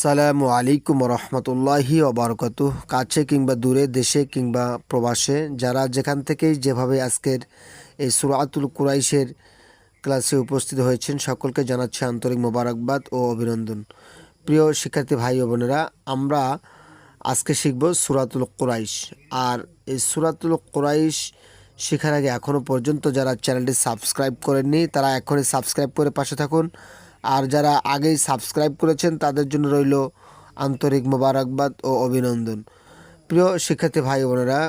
আসসালামু আলাইকুম রহমতুল্লাহি ওবরকত কাছে কিংবা দূরে, দেশে কিংবা প্রবাসে, যারা যেখান থেকেই যেভাবে আজকের এই সুরাতুল কুরাইশের ক্লাসে উপস্থিত হয়েছেন, সকলকে জানাচ্ছে আন্তরিক মোবারকবাদ ও অভিনন্দন। প্রিয় শিক্ষার্থী ভাই ও বোনেরা, আমরা আজকে শিখব সুরাতুল কুরাইশ। আর এই সুরাতুল কুরাইশ শেখার আগে এখনও পর্যন্ত যারা চ্যানেলটি সাবস্ক্রাইব করেননি, তারা এখনই সাবস্ক্রাইব করে পাশে থাকুন। আর যারা আগেই সাবস্ক্রাইব করেছেন তাদের জন্য রইল আন্তরিক মোবারকবাদ ও অভিনন্দন প্রিয় শিক্ষার্থী ভাই বোনেরা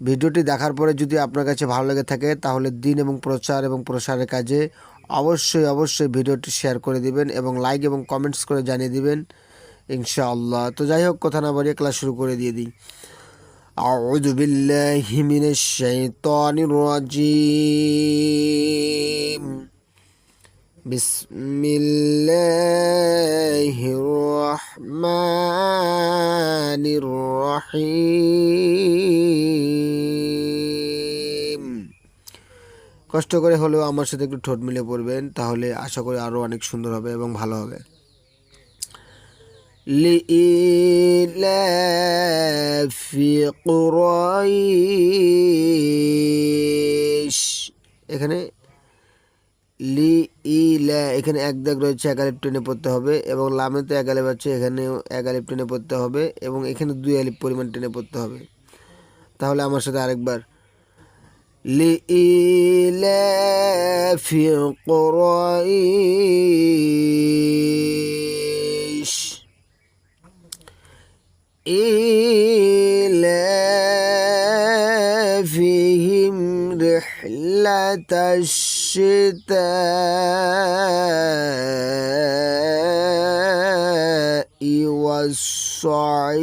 ভিডিওটি দেখার পরে যদি আপনার কাছে ভালো লেগে থাকে তাহলে দিন এবং প্রচার এবং প্রসারের কাজে অবশ্যই অবশ্যই ভিডিওটি শেয়ার করে দিবেন এবং লাইক এবং কমেন্টস করে জানিয়ে দিবেন ইনশাআল্লাহ তো যাই হোক কথা না বাড়িয়ে ক্লাস শুরু করে দিয়ে দিই أعوذ بالله من الشيطان الرجيم بسم الله الرحمن الرحيم কষ্ট করে হলেও আমার সাথে একটু ঠোঁট মিলে পড়বেন তাহলে আশা করি আরও অনেক সুন্দর হবে এবং ভালো হবে لإيلاف قريش এখানে লি ইলা এখানে এক দাগ রয়েছে, এক আলিপ টেনে পড়তে হবে এবং লামেতে এক আলিপ আছে, এখানেও এক আলিপ টেনে পড়তে হবে এবং এখানে দুই আলিপ পরিমাণ টেনে পড়তে হবে। তাহলে আমার সাথে আরেকবার। লি ইলাফি কুরাইশ। الشتاء والصيف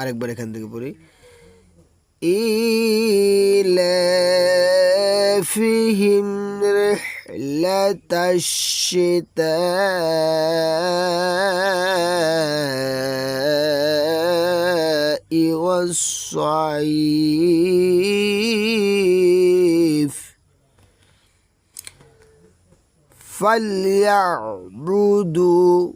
আরেকবার এখান থেকে পড়ি إيلافهم رحلة الشتاء والصيف فليعبدوا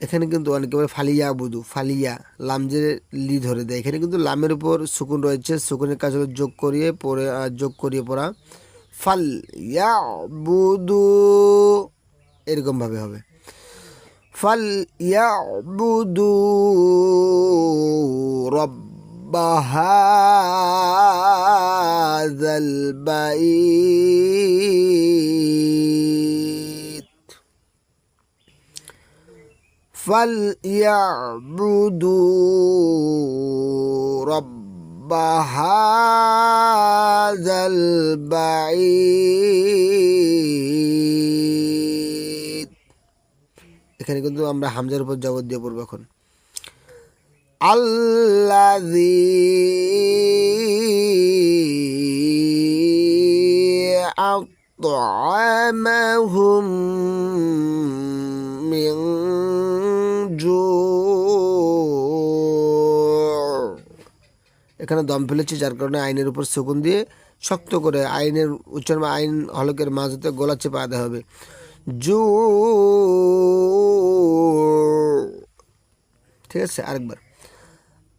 এখানে কিন্তু অনেকে বলে ফালিয়া বুধু ফালিয়া লাম যে লি ধরে দেয় এখানে কিন্তু লামের উপর সুকুন রয়েছে সুকুনের কাজ হলো যোগ করিয়ে পরে আহ, যোগ করিয়ে পড়া ফাল ইয়া বুধু এরকমভাবে হবে ফাল ইয়া বুধু রব্বাহাজাল বাইত فليعبدوا رب هذا البعيد এখানে কিন্তু আমরা হামজার উপর জবর দিয়ে পড়বো এখন الذي أطعمهم من جوع এখানে দম ফেলেছি যার কারণে আইনের উপর শকুন দিয়ে শক্ত করে আইনের উচ্চারণ বা আইন হলকের মাঝতে গলা চেপে আদা হবে জু ঠিক আছে আরেকবার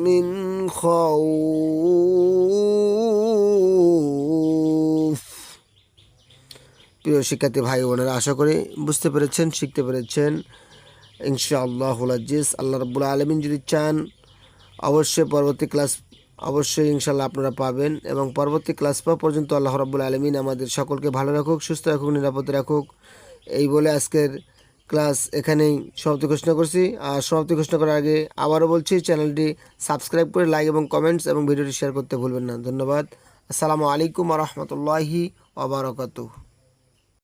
من خوف প্রিয় শিক্ষার্থী ভাই বোনেরা আশা করি বুঝতে পেরেছেন শিখতে পেরেছেন ইনশাআল্লাহ আজিজ আল্লাহ রব্বুল আলমিন যদি চান অবশ্যই পরবর্তী ক্লাস অবশ্যই ইনশাল্লাহ আপনারা পাবেন এবং পরবর্তী ক্লাস পাওয়া পর্যন্ত আল্লাহ রব্বুল আলমিন আমাদের সকলকে ভালো রাখুক সুস্থ রাখুক নিরাপদে রাখুক এই বলে আজকের ক্লাস এখানেই সমাপ্তি ঘোষণা করছি। আর সমাপ্তি ঘোষণা করার আগে আবারও বলছি, চ্যানেলটি সাবস্ক্রাইব করে লাইক এবং কমেন্টস এবং ভিডিওটি শেয়ার করতে ভুলবেন না। ধন্যবাদ। আসসালামু আলাইকুম রহমতুল্লাহি ওবরাকাতুহ